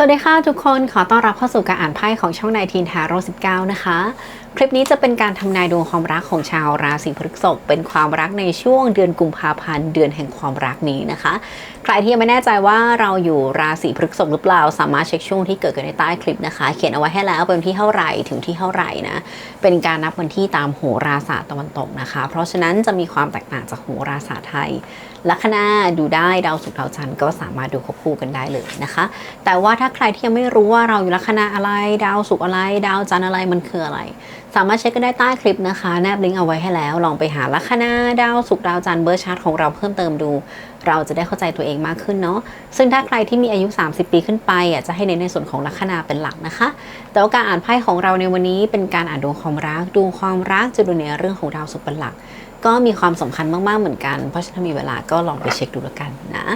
สวัสดีค่ะทุกคนขอต้อนรับเข้าสู่การอ่านไพ่ของช่องนายทีนทาโร่19 นะคะ คลิปนี้จะเป็นการทำนายดวงความรักของชาวราศีพฤษภเป็นความรักในช่วงเดือนกุมภาพันธ์เดือนแห่งความรักนี้นะคะ ใครที่ยังไม่แน่ใจว่าเราอยู่ราศีพฤษภหรือเปล่า สามารถเช็คช่วงที่เกิดขึ้นในใต้คลิปนะคะ เขียนเอาไว้ให้แล้วเป็นที่เท่าไหร่ถึงที่เท่าไหร่นะเป็นการนับวันที่ตามโหราศาสตร์ตะวันตกนะคะ เพราะฉะนั้นจะมีความแตกต่างจากโหราศาสตร์ไทย ลัคนาดูได้ดาวศุกร์ดาวจันทร์ก็สามารถดูควบคู่กันได้เลยนะคะ แต่ว่าถ้าใครที่ยังไม่รู้ว่าเราอยู่ลัคนาอะไร ดาวศุกร์อะไร ดาวจันทร์อะไรมันคืออะไร สามารถเช็คกันได้ใต้คลิปนะคะ แนบลิงก์เอาไว้ให้แล้ว ลองไปหาลัคนาดาวศุกร์ดาวจันทร์เบอร์ชาร์ตของเราเพิ่มเติมดู เราจะได้เข้าใจตัวเองมากขึ้นเนาะซึ่งถ้าใครที่มีอายุ 30 ปีขึ้นไปอะจะให้เน้นในส่วนของลัคนาเป็นหลักนะคะ แต่ว่าการอ่านไพ่ของเราในวันนี้เป็นการอ่านดวงความรักดวงความรักจะดูในเรื่องของดาวศุกร์เป็นหลัก ก็มีความสำคัญมากๆเหมือนกัน เพราะฉะนั้นมีเวลาก็ลองไปเช็คดูแล้วกันนะ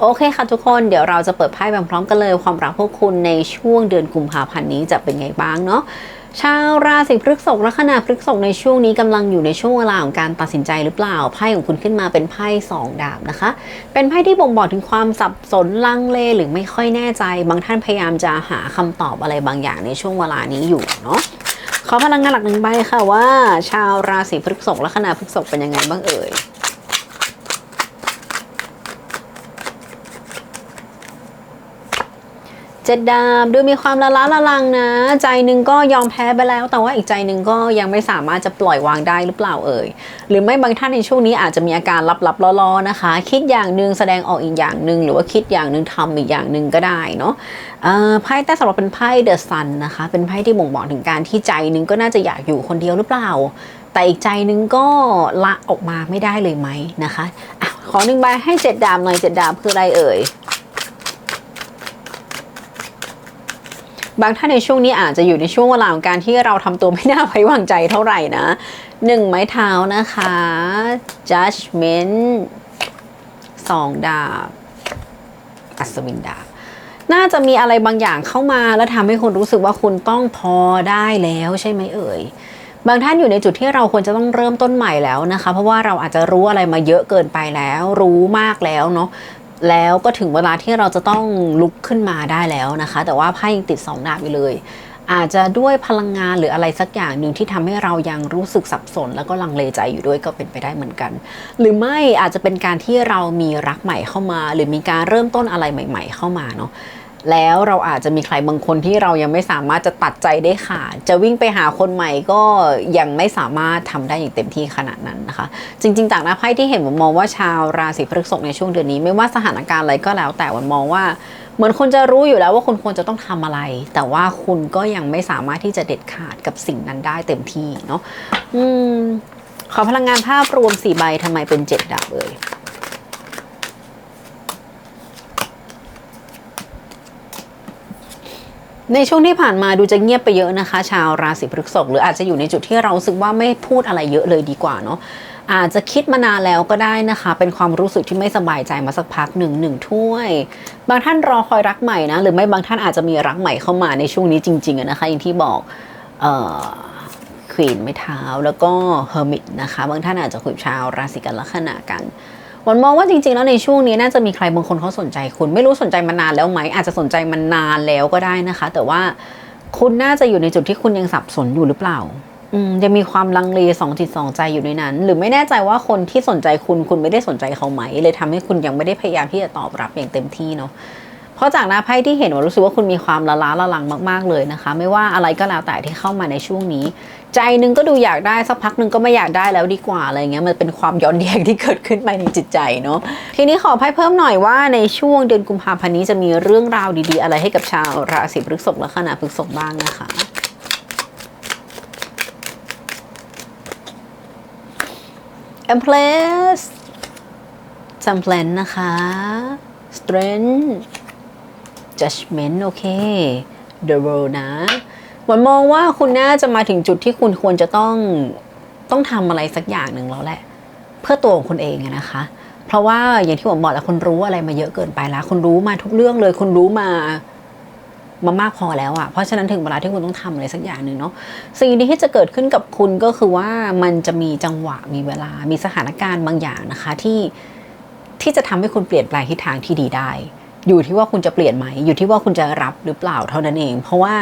โอเคค่ะทุกคนเดี๋ยวเราจะเปิดไพ่พร้อมกันเลยความรักพวกคุณในช่วงเดือนกุมภาพันธ์นี้จะเป็นไงบ้างเนาะชาวราศีพฤษภลัคนาพฤษภในช่วงนี้กำลังอยู่ในช่วงเวลาของการตัดสินใจหรือเปล่าไพ่ของคุณขึ้นมาเป็นไพ่สองดาบนะคะ เป็นไพ่ที่บ่งบอกถึงความสับสนลังเลหรือไม่ค่อยแน่ใจ บางท่านพยายามจะหาคำตอบอะไรบางอย่างในช่วงเวลานี้อยู่เนาะ ขอพลังงานหลักหนึ่งใบค่ะว่า ชาวราศีพฤษภและคนาพฤษภเป็นยังไงบ้างเอ่ย เจ็ดดาบดูมีความละล้าละลังนะ ใจหนึ่งก็ยอมแพ้ไปแล้ว แต่ว่าอีกใจหนึ่งก็ยังไม่สามารถจะปล่อยวางได้หรือเปล่าเอ่ยหรือไม่บางท่านในช่วงนี้อาจจะมีอาการลับๆล้อๆนะคะ คิดอย่างหนึ่งแสดงออกอีกอย่างหนึ่งหรือว่าคิดอย่างหนึ่งทำอีกอย่างหนึ่งก็ได้เนาะไพ่แต่สำหรับเป็นไพ่เดอะซันนะคะ เป็นไพ่ที่บ่งบอกถึงการที่ใจหนึ่งก็น่าจะอยากอยู่คนเดียวหรือเปล่า แต่อีกใจหนึ่งก็ละออกมาไม่ได้เลยไหมนะคะอะขอหนึ่งใบให้เจ็ดดาบหน่อยเจ็ดดาบคืออะไรเอ่ย บางท่านในช่วงนี้อาจจะอยู่ในช่วงเวลาของการที่เราทำตัวไม่น่าไว้วางใจเท่าไหร่นะหนึ่งไม้เท้านะคะ judgment สองดาบอัศวินดาบน่าจะมีอะไรบางอย่างเข้ามาแล้วทำให้คุณรู้สึกว่าคุณต้องพอได้แล้วใช่ไหมเอ่ยบางท่านอยู่ในจุดที่เราควรจะต้องเริ่มต้นใหม่แล้วนะคะ เพราะว่าเราอาจจะรู้อะไรมาเยอะเกินไปแล้ว รู้มากแล้วเนาะ แล้วก็ถึงเวลาที่เราจะต้องลุกขึ้นมาได้แล้วนะคะ แต่ว่าไพ่ยังติดสองดาบอยู่เลย อาจจะด้วยพลังงานหรืออะไรสักอย่างหนึ่งที่ทำให้เรายังรู้สึกสับสน แล้วก็ลังเลใจอยู่ด้วยก็เป็นไปได้เหมือนกัน หรือไม่อาจจะเป็นการที่เรามีรักใหม่เข้ามา หรือมีการเริ่มต้นอะไรใหม่ ๆ เข้ามาเนาะ แล้วเราอาจจะมีใครบางคนที่เรายังไม่สามารถจะตัดใจได้ขาดจะวิ่งไปหาคนใหม่ก็ยังไม่สามารถทำได้อย่างเต็มที่ขนาดนั้นนะคะ จริง ๆ จากหน้าไพ่ที่เห็นผมมองว่าชาวราศีพฤษภในช่วงเดือนนี้ไม่ว่าสถานการณ์อะไรก็แล้ว แต่วันมองว่าเหมือนคุณจะรู้อยู่แล้วว่าคุณควรจะต้องทำอะไร แต่ว่าคุณก็ยังไม่สามารถที่จะเด็ดขาดกับสิ่งนั้นได้เต็มที่เนาะอืมขอพลังงานภาพรวมสี่ใบทำไมเป็นเจ็ดดาบเอ่ย ในช่วงที่ผ่านมาดูจะเงียบไปเยอะนะคะ ชาวราศีพฤษภหรืออาจจะอยู่ในจุดที่เราสึกว่าไม่พูดอะไรเยอะเลยดีกว่าเนาะอาจจะคิดมานานแล้วก็ได้นะคะ เป็นความรู้สึกที่ไม่สบายใจมาสักพักหนึ่งหนึ่งถ้วย บางท่านรอคอยรักใหม่นะหรือไม่บางท่านอาจจะมีรักใหม่เข้ามาในช่วงนี้จริงๆนะคะอย่างที่บอกเอ่อควีนไม้เท้าแล้วก็เฮอร์มิตนะคะ บางท่านอาจจะคุยกับชาวราศีกันลัคนากัน นมองว่าจริงๆ แล้วในช่วงนี้น่าจะมีใครบางคนเขาสนใจคุณ ไม่รู้สนใจมานานแล้วไหม อาจจะสนใจมานานแล้วก็ได้นะคะ แต่ว่าคุณน่าจะอยู่ในจุดที่คุณยังสับสนอยู่หรือเปล่าอืมยังมีความลังเลสองจิตสองใจอยู่ในนั้น หรือไม่แน่ใจว่าคนที่สนใจคุณคุณไม่ได้สนใจเขาไหม เลยทำให้คุณยังไม่ได้พยายามที่จะตอบรับอย่างเต็มที่เนาะเพราะจากหน้าไพ่ที่เห็นว่ารู้สึกว่าคุณมีความละล้าละลังมาก ๆเลยนะคะ ไม่ว่าอะไรก็แล้วแต่ที่เข้ามาในช่วงนี้ ใจนึงก็ดูอยากได้สักพักนึงก็ไม่อยากได้แล้วดีกว่าอะไรเงี้ยมันเป็นความย้อนแย้งที่เกิดขึ้นไปในจิตใจเนาะทีนี้ขอไพ่เพิ่มหน่อยว่าในช่วงเดือนกุมภาพันธ์นี้จะมีเรื่องราวดีๆ อะไรให้กับชาวราศีพฤษภและคณะพฤษภบ้างนะคะ Empress จำเพลนนะคะ Strength Judgment โอเค The World นะ หวันมองว่าคุณน่าจะมาถึงจุดที่คุณควรจะต้องต้องทำอะไรสักอย่างหนึ่งแล้วแหละ เพื่อตัวของคุณเองนะคะ เพราะว่าอย่างที่ผมบอกแล้วคุณรู้อะไรมาเยอะเกินไปแล้วคุณรู้มาทุกเรื่องเลยคุณรู้มามามากพอแล้วอะเพราะฉะนั้นถึงเวลาที่คุณต้องทำอะไรสักอย่างหนึ่งเนาะ สิ่งที่จะเกิดขึ้นกับคุณก็คือว่ามันจะมีจังหวะมีเวลา มีสถานการณ์บางอย่างนะคะที่ที่จะทำให้คุณเปลี่ยนแปลงทิศทางที่ดีได้ อยู่ที่ว่าคุณจะเปลี่ยนไหม อยู่ที่ว่าคุณจะรับหรือเปล่าเท่านั้นเอง เพราะว่า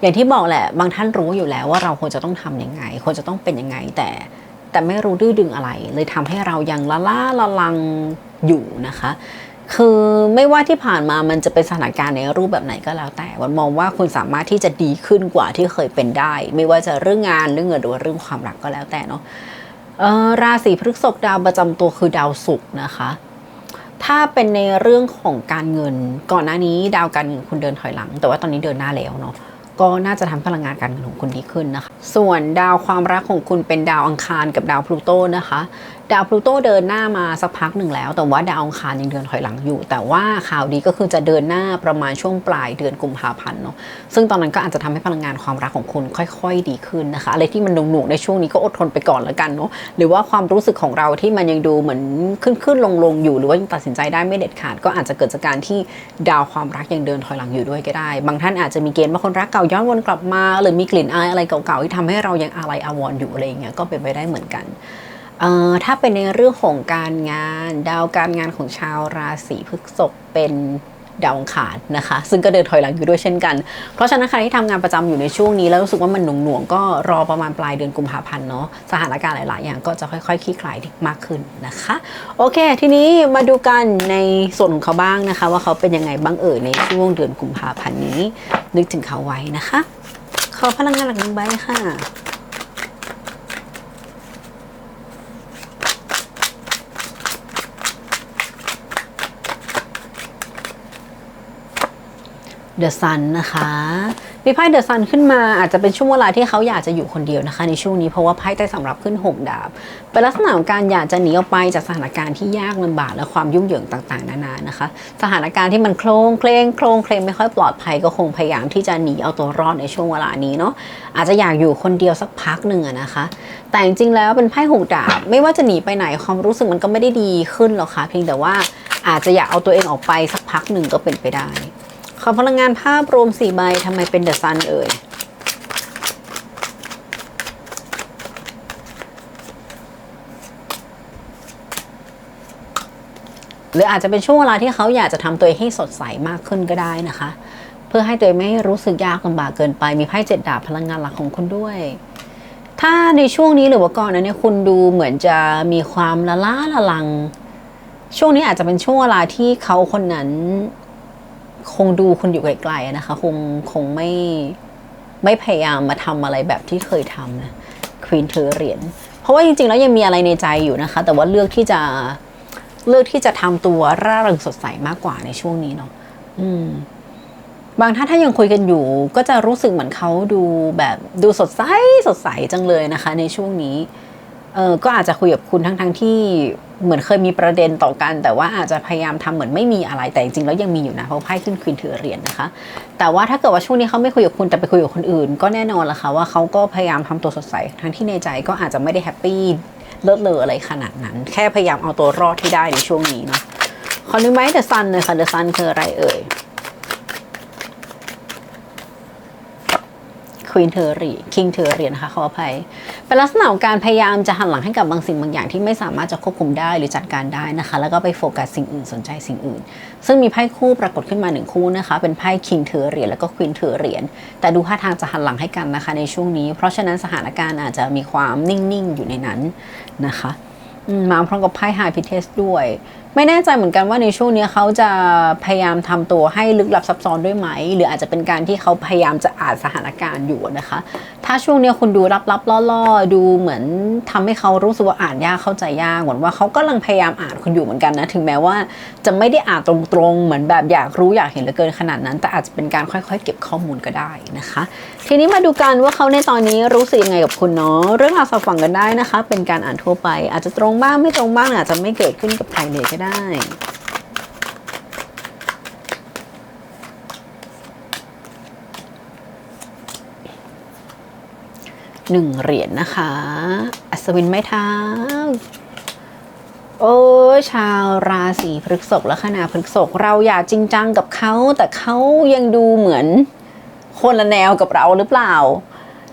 อย่างที่บอกแหละ บางท่านรู้อยู่แล้วว่าเราควรจะต้องทำยังไงควรจะต้องเป็นยังไงแต่แต่ไม่รู้ดื้อดึงอะไร เลยทำให้เรายังละล่าละลังอยู่นะคะ คือไม่ว่าที่ผ่านมามันจะเป็นสถานการณ์ในรูปแบบไหนก็แล้วแต่วันมองว่าคุณสามารถที่จะดีขึ้นกว่าที่เคยเป็นได้ ไม่ว่าจะเรื่องงานเรื่องเงินหรือว่าเรื่องความรักก็แล้วแต่เนาะราศีพฤษภดาวประจำตัวคือดาวศุกร์นะคะ ถ้าเป็นในเรื่องของการเงิน ก่อนหน้านี้ดาวการเงินคุณเดินถอยหลัง แต่ว่าตอนนี้เดินหน้าแล้วเนาะก็น่าจะทำพลังงานการเงินของคุณดีขึ้นนะคะ ส่วนดาวความรักของคุณเป็นดาวอังคารกับดาวพลูโตนะคะ ดาวพลูโตเดินหน้ามาสักพักหนึ่งแล้ว แต่ว่าดาวอังคารยังเดินถอยหลังอยู่ แต่ว่าข่าวดีก็คือจะเดินหน้าประมาณช่วงปลายเดือนกุมภาพันธ์เนาะซึ่งตอนนั้นก็อาจจะทำให้พลังงานความรักของคุณค่อยๆ ดีขึ้นนะคะ อะไรที่มันหน่วงๆในช่วงนี้ก็อดทนไปก่อนแล้วกันเนาะหรือว่าความรู้สึกของเราที่มันยังดูเหมือนขึ้นขึ้นลงลงๆอยู่หรือว่ายังตัดสินใจได้ไม่เด็ดขาด ก็อาจจะเกิดจากการที่ดาวความรักยังเดินถอยหลังอยู่ด้วยก็ได้ บางท่านอาจจะมีเกณฑ์ว่าคนรักเก่าย้อนวนกลับมา หรือมีกลิ่นอายอะไรเก่าๆที่ทำให้เรายังอาลัยอาวรอยู่อะไรอย่างเงี้ยก็เป็นไปได้เหมือนกัน เอ่อถ้าเป็นในเรื่องของการงาน ดาวการงานของชาวราศีพฤษภเป็นดาวองคารนะคะ ซึ่งก็เดินถอยหลังอยู่ด้วยเช่นกัน เพราะฉะนั้นใครที่ทำงานประจำอยู่ในช่วงนี้แล้วรู้สึกว่ามันหน่วงๆก็รอประมาณปลายเดือนกุมภาพันธ์เนาะสถานการณ์หลาย ๆ อย่างก็จะค่อย ๆ คลี่คลายมากขึ้นนะคะ โอเค ทีนี้มาดูกันในส่วนของเขาบ้างนะคะ ว่าเขาเป็นยังไงบ้างเอ่ยในช่วงเดือนกุมภาพันธ์นี้ นึกถึงเขาไว้นะคะ ขอพลังงานหลักหนึ่งใบค่ะ เดอะซันนะคะมีไพ่เดอะซันขึ้นมาอาจจะเป็นช่วงเวลาที่เขาอยากจะอยู่คนเดียวนะคะ ในช่วงนี้เพราะว่าไพ่ใต้สำรับขึ้น 6 ดาบ เป็นลักษณะของการอยากจะหนีออกไปจากสถานการณ์ที่ยากลำบากและความยุ่งเหยิงต่างๆ นานานะคะ สถานการณ์ที่มันโครงเคลงโครงเคลงไม่ค่อยปลอดภัยก็คงพยายามที่จะหนีเอาตัวรอดในช่วงเวลานี้เนาะอาจจะอยากอยู่คนเดียวสักพักหนึ่งนะคะ แต่จริงๆแล้วเป็นไพ่หกดาบ ไม่ว่าจะหนีไปไหนความรู้สึกมันก็ไม่ได้ดีขึ้นหรอกค่ะเพียงแต่ว่าอาจจะอยากเอาตัวเองออกไปสักพักหนึ่งก็เป็นไปได้ ขอพลังงานภาพรวม4ใบทำไมเป็นเดอะซันเอ่ยหรืออาจจะเป็นช่วงเวลาที่เขาอยากจะทำตัวเองให้สดใสมากขึ้นก็ได้นะคะ เพื่อให้ตัวเองไม่รู้สึกยากลำบากเกินไปมีไพ่เจ็ดดาบพลังงานหลักของคุณด้วย ถ้าในช่วงนี้หรือว่าก่อนนั้นเนี่ยคุณดูเหมือนจะมีความละล้าละลัง ช่วงนี้อาจจะเป็นช่วงเวลาที่เขาคนนั้น คงดูคุณอยู่ไกลๆนะคะ คงคงไม่ไม่พยายามมาทำอะไรแบบที่เคยทำนะควีนเธอเหรียญเพราะว่าจริงๆแล้วยังมีอะไรในใจอยู่นะคะ แต่ว่าเลือกที่จะเลือกที่จะทำตัวร่าเริงสดใสมากกว่าในช่วงนี้เนาะอืมบางท่านถ้ายังคุยกันอยู่ ก็จะรู้สึกเหมือนเขาดูแบบดูสดใสสดใสจังเลยนะคะ ในช่วงนี้ เออก็อาจจะคุยกับคุณทั้งทั้งๆที่เหมือนเคยมีประเด็นต่อกัน แต่ว่าอาจจะพยายามทำเหมือนไม่มีอะไรแต่จริงๆแล้วยังมีอยู่นะเพราะไพ่ขึ้นควีนถือเหรียญนะคะ แต่ว่าถ้าเกิดว่าช่วงนี้เขาไม่คุยกับคุณแต่ไปคุยกับคนอื่น ก็แน่นอนละค่ะว่าเขาก็พยายามทำตัวสดใสทั้งที่ในใจก็อาจจะไม่ได้แฮปปี้เลิศเลออะไรขนาดนั้น แค่พยายามเอาตัวรอดที่ได้ในช่วงนี้เนาะขอนึกไหมเดอะซันเลยค่ะเดอะซันคืออะไรเอ่ย ควีนเทอรีคิงเทอรีนะคะขออภัย เป็นลักษณะของการพยายามจะหันหลังให้กับบางสิ่งบางอย่างที่ไม่สามารถจะควบคุมได้หรือจัดการได้นะคะ แล้วก็ไปโฟกัสสิ่งอื่นสนใจสิ่งอื่น ซึ่งมีไพ่คู่ปรากฏขึ้นมาหนึ่งคู่นะคะ เป็นไพ่คิงเทอเรียญแล้วก็ควีนเทอเรียญแต่ดูท่าทางจะหันหลังให้กันนะคะในช่วงนี้ เพราะฉะนั้นสถานการณ์อาจจะมีความนิ่งๆอยู่ในนั้นนะคะมาพร้อมกับไพ่ไฮพิเทสด้วย ไม่แน่ใจเหมือนกันว่าในช่วงนี้เขาจะพยายามทำตัวให้ลึกลับซับซ้อนด้วยไหม หรืออาจจะเป็นการที่เขาพยายามจะอ่านสถานการณ์อยู่นะคะ ถ้าช่วงนี้คุณดูลับๆล่อๆ ดูเหมือนทำให้เขารู้สึกว่าอ่านยากเข้าใจยากเหมือนว่าเขากำลังพยายามอ่านคุณอยู่เหมือนกันนะถึงแม้ว่าจะไม่ได้อ่านตรงๆ เหมือนแบบอยากรู้อยากเห็นเหลือเกินขนาดนั้น แต่อาจจะเป็นการค่อยๆ เก็บข้อมูลก็ได้นะคะ ทีนี้มาดูกันว่าเขาในตอนนี้รู้สึกยังไงกับคุณเนาะเรื่องราวสอบฝังกันได้นะคะ เป็นการอ่านทั่วไป อาจจะตรงบ้างไม่ตรงบ้างอาจจะไม่เกิดขึ้นกับใครเลยก็ได้หนึ่งเหรียญนะคะ อัศวินไม้เท้า โอ้ ชาวราศีพฤกษภและคณะพฤกษภเราอยากจริงจังกับเขา แต่เขายังดูเหมือนคนละแนวกับเราหรือเปล่า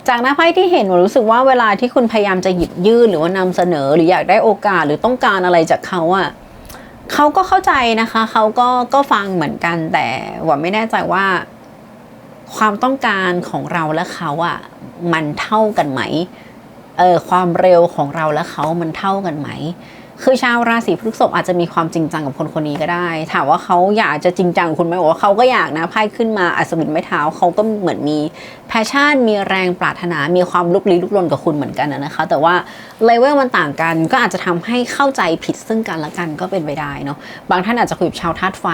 จากหน้าไพ่ที่เห็นหนูรู้สึกว่าเวลาที่คุณพยายามจะหยิบยื่นหรือว่านำเสนอหรืออยากได้โอกาสหรือต้องการอะไรจากเขาอะ เขาก็เข้าใจนะคะเขาก็ก็ฟังเหมือนกันแต่ว่าไม่แน่ใจว่า ความต้องการของเราและเขาอะมันเท่ากันไหมเออความเร็วของเราและเขามันเท่ากันไหม คือชาวราศีพฤษภอาจจะมีความจริงจังกับคนคนนี้ก็ได้ ถามว่าเขาอยากจะจริงจังคุณไหมบอกว่าเขาก็อยากนะไพ่ขึ้นมาอัศวินไม้เท้าเขาก็เหมือนมีแพชชั่น มีแรงปรารถนา มีความลุกลี้ลุกลนกับคุณเหมือนกันนะคะ แต่ว่า เลเวลมันต่างกัน ก็อาจจะทำให้เข้าใจผิดซึ่งกันและกันก็เป็นไปได้เนาะบางท่านอาจจะคุยกับชาวธาตุไฟ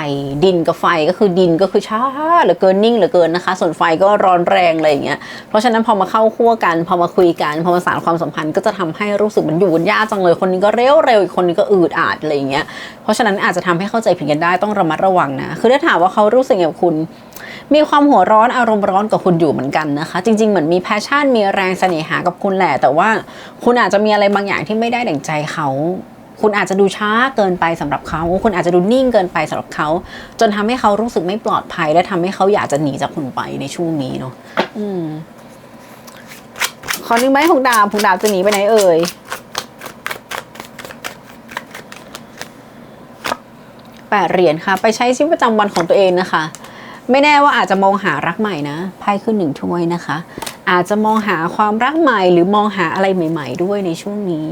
ดินกับไฟก็คือดินก็คือช้าเหลือเกินนิ่งเหลือเกินนะคะ ส่วนไฟก็ร้อนแรงอะไรอย่างเงี้ยเพราะฉะนั้นพอมาเข้าคู่กัน พอมาคุยกันพอมาสานความสัมพันธ์ก็จะทำให้รู้สึกมันอยู่กันยากจังเลยคนนี้ก็เร็วเร็วอีกคนนี้ก็อืดอาดอะไรอย่างเงี้ยเพราะฉะนั้นอาจจะทำให้เข้าใจผิดกันได้ต้องระมัดระวังนะคือถ้าถามว่าเขารู้สึกกับคุณ มีความหัวร้อนอารมณ์ร้อนกับคุณอยู่เหมือนกันนะคะ จริง ๆ เหมือนมีแพชชั่นมีแรงเสน่หากับคุณแหละแต่ว่าคุณอาจจะมีอะไรบางอย่างที่ไม่ได้ดั่งใจเขา คุณอาจจะดูช้าเกินไปสำหรับเขาคุณอาจจะดูนิ่งเกินไปสำหรับเขา จนทำให้เขารู้สึกไม่ปลอดภัย และทำให้เขาอยากจะหนีจากคุณไปในช่วงนี้เนาะอืมขอนึงไหมหกดาบหกดาบจะหนีไปไหนเอ่ยแปดเหรียญค่ะ ไปใช้ชีวิตประจำวันของตัวเองนะคะ ไม่แน่ว่าอาจจะมองหารักใหม่นะไพ่ขึ้นหนึ่งถ้วยนะคะ อาจจะมองหาความรักใหม่ หรือมองหาอะไรใหม่ ๆ ด้วยในช่วงนี้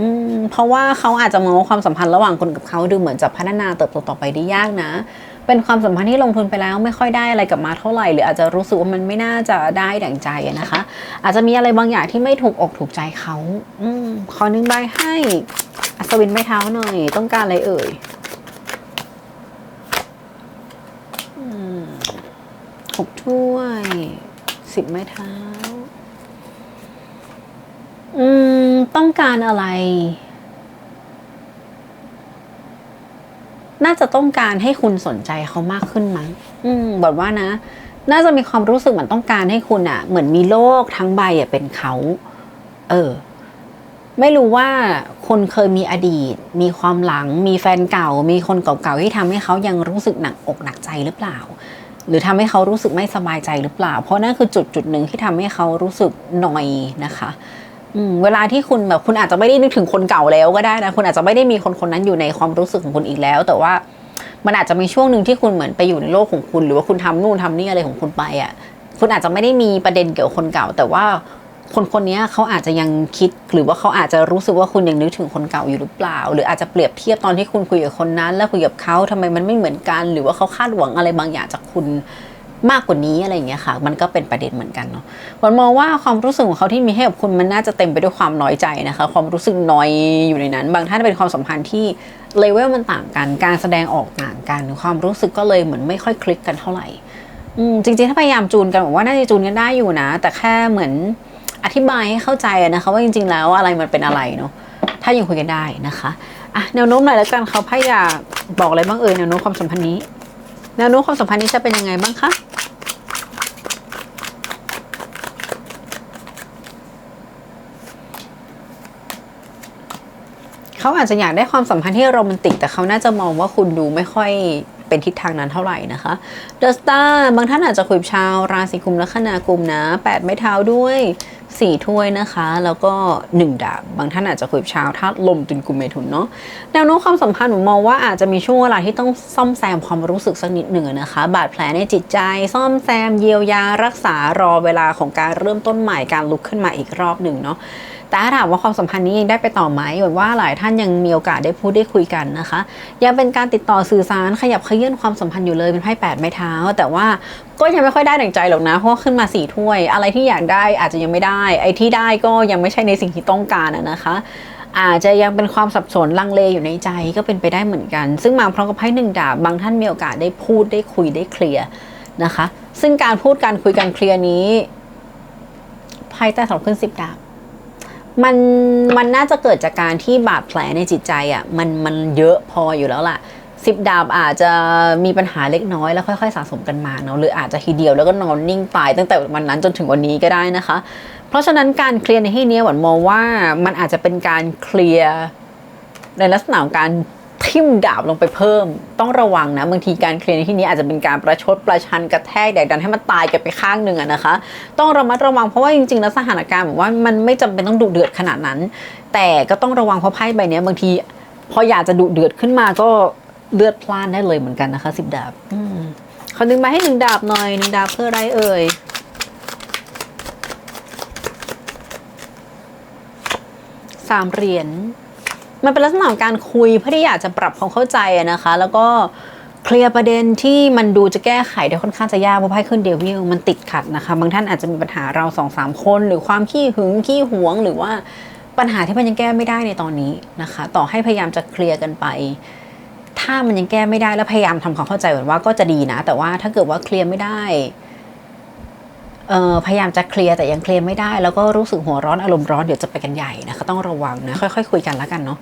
อืมเพราะว่าเขาอาจจะมองว่าความสัมพันธ์ระหว่างคนกับเขาดูเหมือนจะพัฒนาเติบโตต่อไปได้ยากนะ เป็นความสัมพันธ์ที่ลงทุนไปแล้วไม่ค่อยได้อะไรกลับมาเท่าไหร่ หรืออาจจะรู้สึกว่ามันไม่น่าจะได้ดั่งใจนะคะ อาจจะมีอะไรบางอย่างที่ไม่ถูกอกถูกใจเขาอืมขอหนึ่งใบให้อัศวินไม่เท้าหน่อย ต้องการอะไรเอ่ยหกถ้วย สิบไม้เท้า อืม ต้องการอะไร น่าจะต้องการให้คุณสนใจเขามากขึ้นมั้ง อืมบอกว่านะ น่าจะมีความรู้สึกเหมือนต้องการให้คุณอะเหมือนมีโลกทั้งใบอะเป็นเขา เออ ไม่รู้ว่าคนเคยมีอดีต มีความหลัง มีแฟนเก่า มีคนเก่าๆที่ทำให้เขายังรู้สึกหนักอกหนักใจหรือเปล่า หรือทำให้เขารู้สึกไม่สบายใจหรือเปล่า เพราะนั่นคือจุดจุดหนึ่งที่ทำให้เขารู้สึกหน่อยนะคะเวลาที่คุณแบบคุณอาจจะไม่ได้นึกถึงคนเก่าแล้วก็ได้นะคุณอาจจะไม่ได้มีคนคนนั้นอยู่ในความรู้สึกของคุณอีกแล้ว แต่ว่ามันอาจจะมีช่วงหนึ่งที่คุณเหมือนไปอยู่ในโลกของคุณ หรือว่าคุณทำนู่นทำนี่อะไรของคุณไปอะคุณอาจจะไม่ได้มีประเด็นเกี่ยวกับคนเก่า แต่ว่า คนคนนี้เขาอาจจะยังคิดหรือว่าเขาอาจจะรู้สึกว่าคุณยังนึกถึงคนเก่าอยู่หรือเปล่า หรืออาจจะเปรียบเทียบตอนที่คุณคุยกับคนนั้น แล้วคุยกับเขาทำไมมันไม่เหมือนกัน หรือว่าเขาคาดหวังอะไรบางอย่างจากคุณมากกว่านี้อะไรอย่างเงี้ยค่ะ มันก็เป็นประเด็นเหมือนกันเนาะวันมองว่าความรู้สึกของเขาที่มีให้กับคุณมันน่าจะเต็มไปด้วยความน้อยใจนะคะ ความรู้สึกน้อยอยู่ในนั้น บางท่านเป็นความสัมพันธ์ที่เลเวลมันต่างกัน การแสดงออกต่างกัน ความรู้สึกก็เลยเหมือนไม่ค่อยคลิกกันเท่าไหร่จริงๆถ้าพยายามจูนกันบอกว่าน่าจะจูนกันได้อยู่นะ แต่แค่เหมือน อธิบายให้เข้าใจนะคะว่าจริง ๆ แล้วอะไรมันเป็นอะไรเนาะถ้ายังคุยกันได้นะคะอะแนวโน้มหน่อยแล้วกันเขาพยายามบอกอะไรบ้างเอ่ยแนวโน้มความสัมพันธ์นี้ แนวโน้มความสัมพันธ์นี้จะเป็นยังไงบ้างคะเขาอาจจะอยากได้ความสัมพันธ์ที่โรแมนติก แต่เขาน่าจะมองว่าคุณดูไม่ค่อยเป็นทิศทางนั้นเท่าไหร่นะคะเดอะสตาร์บางท่านอาจจะคุยกับชาวราศีกุมและคณากุมนะแปดไม้เท้าด้วย สี่ถ้วยนะคะ แล้วก็หนึ่งดาบบางท่านอาจจะคุยกับชาวธาลมตุนกุมเมทุนเนาะแนวโน้มความสัมพันธ์หนูมองว่าอาจจะมีช่วงเวลาที่ต้องซ่อมแซมความรู้สึกสักนิดหนึ่งนะคะ บาดแผลในจิตใจ ซ่อมแซมเยียวยารักษารอเวลาของการเริ่มต้นใหม่การลุกขึ้นมาอีกรอบหนึ่งเนาะ แต่ถ้าถามว่าความสัมพันธ์นี้ยังได้ไปต่อไหมหวังว่าหลายท่านยังมีโอกาสได้พูดได้คุยกันนะคะ ยังเป็นการติดต่อสื่อสารขยับเขยื่นความสัมพันธ์อยู่เลยเป็นไพ่แปดไม้เท้า แต่ว่าก็ยังไม่ค่อยได้ดั่งใจหรอกนะเพราะขึ้นมาสี่ถ้วย อะไรที่อยากได้อาจจะยังไม่ได้ ไอ้ที่ได้ก็ยังไม่ใช่ในสิ่งที่ต้องการนะคะอาจจะยังเป็นความสับสนลังเลอยู่ในใจก็เป็นไปได้เหมือนกัน ซึ่งมาพร้อมกับไพ่หนึ่งดาบบางท่านมีโอกาสได้พูดได้คุยได้เคลียร์นะคะ ซึ่งการพูดการคุยการเคลียร์นี้ไพ่ใต้สองขึ้นสิบดาบ มันมันน่าจะเกิดจากการที่บาดแผลในจิตใจอะมันมันเยอะพออยู่แล้วล่ะสิบดาบอาจจะมีปัญหาเล็กน้อยแล้วค่อยๆ สะสมกันมาเนาะหรืออาจจะทีเดียวแล้วก็นอนนิ่งตายตั้งแต่วันนั้นจนถึงวันนี้ก็ได้นะคะ เพราะฉะนั้นการเคลียร์ในที่นี้หวันมองว่ามันอาจจะเป็นการเคลียร์ในลักษณะของการ ทิ่มดาบลงไปเพิ่ม ต้องระวังนะ บางทีการเคลียร์ในที่นี้อาจจะเป็นการประชดประชันกระแทกแดกดันให้มันตายกันไปข้างหนึ่งอะนะคะ ต้องระมัดระวังเพราะว่าจริงๆแล้วสถานการณ์แบบว่ามันไม่จำเป็นต้องดุเดือดขนาดนั้น แต่ก็ต้องระวังเพราะไพ่ใบเนี้ยบางที พออยากจะดุเดือดขึ้นมาก็เลือดพล่านได้เลยเหมือนกันนะคะสิบดาบอืมขอดึงมาให้หนึ่งดาบหน่อยหนึ่งดาบเพื่ออะไรเอ่ยสามเหรียญ มันเป็นลักษณะของการคุยเพื่อที่อยากจะปรับความเข้าใจนะคะ แล้วก็เคลียร์ประเด็นที่มันดูจะแก้ไขได้ค่อนข้างจะยากเพราะไพ่ขึ้นเดวิลมันติดขัดนะคะ บางท่านอาจจะมีปัญหาเราสองสามคน หรือความขี้หึงขี้หวง หรือว่าปัญหาที่มันยังแก้ไม่ได้ในตอนนี้นะคะ ต่อให้พยายามจะเคลียร์กันไป ถ้ามันยังแก้ไม่ได้แล้วพยายามทำความเข้าใจเหมือนว่าก็จะดีนะ แต่ว่าถ้าเกิดว่าเคลียร์ไม่ได้ พยายามจะเคลียร์แต่ยังเคลียร์ไม่ได้ แล้วก็รู้สึกหัวร้อนอารมณ์ร้อนเดี๋ยวจะไปกันใหญ่นะคะต้องระวังนะค่อยๆคุยกันแล้วกันเนาะ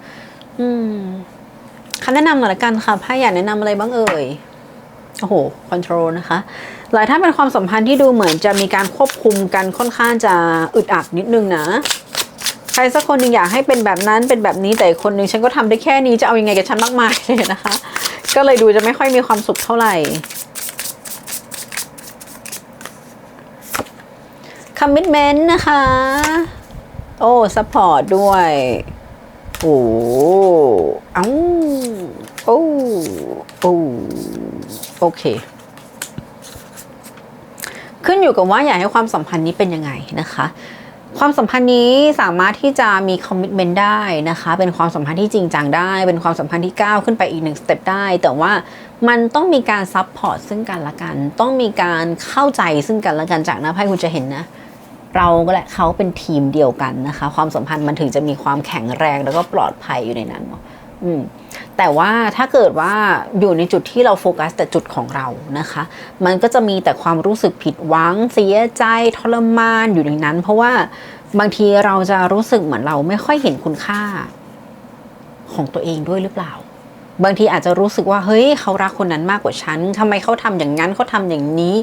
อืมคำแนะนำหน่อยละกันค่ะไพ่อยากแนะนำอะไรบ้างเอ่ยโอ้โหคอนโทรลนะคะ หลายท่านเป็นความสัมพันธ์ที่ดูเหมือนจะมีการควบคุมกันค่อนข้างจะอึดอัดนิดนึงนะใครสักคนหนึ่งอยากให้เป็นแบบนั้นเป็นแบบนี้แต่คนหนึ่งฉันก็ทำได้แค่นี้จะเอาอยังไงกับฉันมากมายเลยนะคะ ก็เลยดูจะไม่ค่อยมีความสุขเท่าไหร่ คอ มมิชเมนต์นะคะ โอ้ซัพพอร์ตด้วยโอ้เอ้าโอ้โอ้โอเค ขึ้นอยู่กับว่าอยากให้ความสัมพันธ์นี้เป็นยังไงนะคะ ความสัมพันธ์นี้สามารถที่จะมีคอมมิชเมนต์ได้นะคะ เป็นความสัมพันธ์ที่จริงจังได้ เป็นความสัมพันธ์ที่ก้าวขึ้นไปอีกหนึ่งสเต็ปได้ แต่ว่ามันต้องมีการซับพอร์ตซึ่งกันและกัน ต้องมีการเข้าใจซึ่งกันและกันจากหน้าไพ่คุณจะเห็นนะ เราก็และเขาเป็นทีมเดียวกันนะคะ ความสัมพันธ์มันถึงจะมีความแข็งแรงแล้วก็ปลอดภัยอยู่ในนั้นเนาะอืมแต่ว่าถ้าเกิดว่าอยู่ในจุดที่เราโฟกัสแต่จุดของเรานะคะ มันก็จะมีแต่ความรู้สึกผิดหวังเสียใจทรมานอยู่ในนั้น เพราะว่าบางทีเราจะรู้สึกเหมือนเราไม่ค่อยเห็นคุณค่าของตัวเองด้วยหรือเปล่า บางทีอาจจะรู้สึกว่าเฮ้ยเขารักคนนั้นมากกว่าฉันทำไมเขาทำอย่างนั้นเขาทำอย่างนี้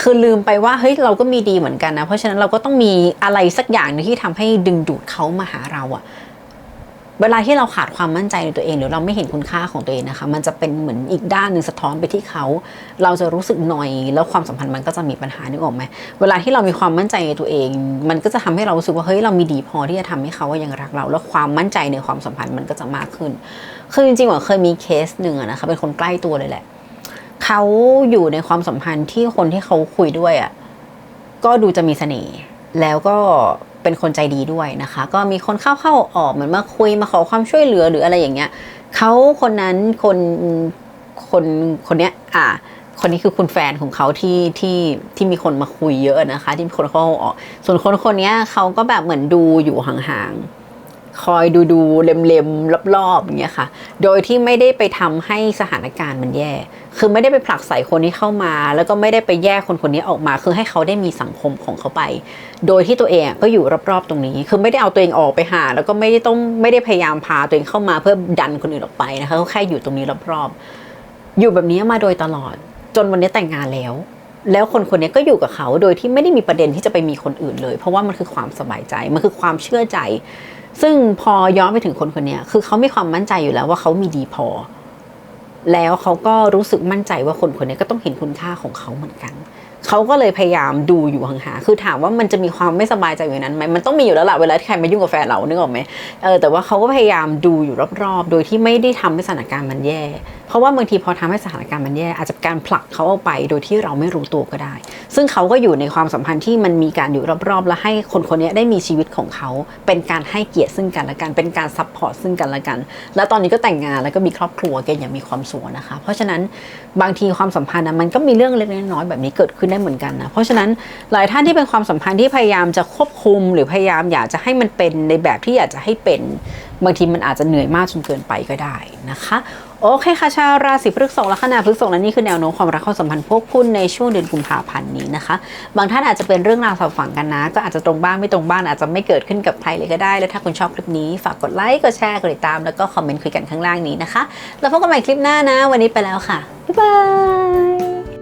คือลืมไปว่าเฮ้ยเราก็มีดีเหมือนกันนะ เพราะฉะนั้นเราก็ต้องมีอะไรสักอย่างนึงที่ทำให้ดึงดูดเขามาหาเราอะเวลาที่เราขาดความมั่นใจในตัวเองหรือเราไม่เห็นคุณค่าของตัวเองนะคะ มันจะเป็นเหมือนอีกด้านหนึ่งสะท้อนไปที่เขา เราจะรู้สึกหน่อย แล้วความสัมพันธ์มันก็จะมีปัญหานึกออกไหมเวลาที่เรามีความมั่นใจในตัวเอง มันก็จะทำให้เรารู้สึกว่าเฮ้ยเรามีดีพอที่จะทำให้เขาว่ายังรักเรา แล้วความมั่นใจในความสัมพันธ์มันก็จะมากขึ้น คือจริงๆว่าเคยมีเคสหนึ่งอะนะคะเป็นคนใกล้ตัวเลยแหละ เขาอยู่ในความสัมพันธ์ที่คนที่เขาคุยด้วยอะ่ะก็ดูจะมีเสน่ห์แล้วก็เป็นคนใจดีด้วยนะคะ ก็มีคนเข้าเข้าออกเหมือนมาคุยมาขอความช่วยเหลือหรืออะไรอย่างเงี้ยเขาคนนั้นคนคนคนเนี้ยอะคนนี้คือคุณแฟนของเขาที่ที่ที่มีคนมาคุยเยอะนะคะ ที่มีคนเข้าออก ส่วนคนคนเนี้ยเขาก็แบบเหมือนดูอยู่ห่างๆ คอยดูดูเล็มๆรอบๆอย่างเงี้ยค่ะ โดยที่ไม่ได้ไปทำให้สถานการณ์มันแย่ คือไม่ได้ไปผลักใส่คนที่เข้ามา แล้วก็ไม่ได้ไปแยกคนคนนี้ออกมา คือให้เขาได้มีสังคมของเขาไป โดยที่ตัวเองก็อยู่รอบๆตรงนี้ คือไม่ได้เอาตัวเองออกไปหา แล้วก็ไม่ได้ต้องไม่ได้พยายามพาตัวเองเข้ามาเพื่อดันคนอื่นออกไปนะคะเขาแค่อยู่ตรงนี้รอบๆ อยู่แบบนี้มาโดยตลอด จนวันนี้แต่งงานแล้วแล้วคนคนนี้ก็อยู่กับเขาโดยที่ไม่ได้มีประเด็นที่จะไปมีคนอื่นเลย เพราะว่ามันคือความสบายใจ มันคือความเชื่อใจ ซึ่งพอย้อนไปถึงคนคนนี้คือเขามีความมั่นใจอยู่แล้วว่าเขามีดีพอ แล้วเขาก็รู้สึกมั่นใจว่าคนคนนี้ก็ต้องเห็นคุณค่าของเขาเหมือนกัน เขาก็เลยพยายามดูอยู่ห่างๆคือถามว่ามันจะมีความไม่สบายใจอยู่นนั้นไหมมันต้องมีอยู่แล้วล่ะเวลาที่ใครมายุ่งกับแฟนเรานึกออกไหมเออแต่ว่าเขาก็พยายามดูอยู่รอบๆ โดยที่ไม่ได้ทำให้สถานการณ์มันแย่ เพราะว่าบางทีพอทำให้สถานการณ์มันแย่อาจจะการผลักเขาออกไปโดยที่เราไม่รู้ตัวก็ได้ ซึ่งเขาก็อยู่ในความสัมพันธ์ที่มันมีการอยู่รอบๆ และให้คนคนนี้ได้มีชีวิตของเขา เป็นการให้เกียรติซึ่งกันและกัน เป็นการซัพพอร์ตซึ่งกันและกัน แล้วตอนนี้ก็แต่งงานแล้วก็มีครอบครัวกันอย่างมีความสุขนะคะ เพราะฉะนั้นบางทีความสัมพันธ์มันก็มีเรื่องเล็กๆน้อยๆแบบนี้เกิดขึ้นได้เหมือนกันนะ เพราะฉะนั้นหลายท่านที่เป็นความสัมพันธ์ที่พยายามจะควบคุม หรือพยายามอยากจะให้มันเป็นในแบบที่อยากจะให้เป็นบางทีมันอาจจะเหนื่อยมากจนเกินไปก็ได้นะคะโอเคค่ะชาวราศีพฤษภและขณะพฤษภและนี่คือแนวโน้มความรักความสัมพันธ์พวกคุณในช่วงเดือนกุมภาพันธ์นี้นะคะ บางท่านอาจจะเป็นเรื่องราวสอบฝังกันนะ ก็อาจจะตรงบ้างไม่ตรงบ้างอาจจะไม่เกิดขึ้นกับใครเลยก็ได้ แล้วถ้าคุณชอบคลิปนี้ฝากกดไลค์กดแชร์กดติดตามแล้วก็คอมเมนต์คุยกันข้างล่างนี้นะคะ แล้วพบกันใหม่คลิปหน้านะ วันนี้ไปแล้วค่ะบ๊ายบาย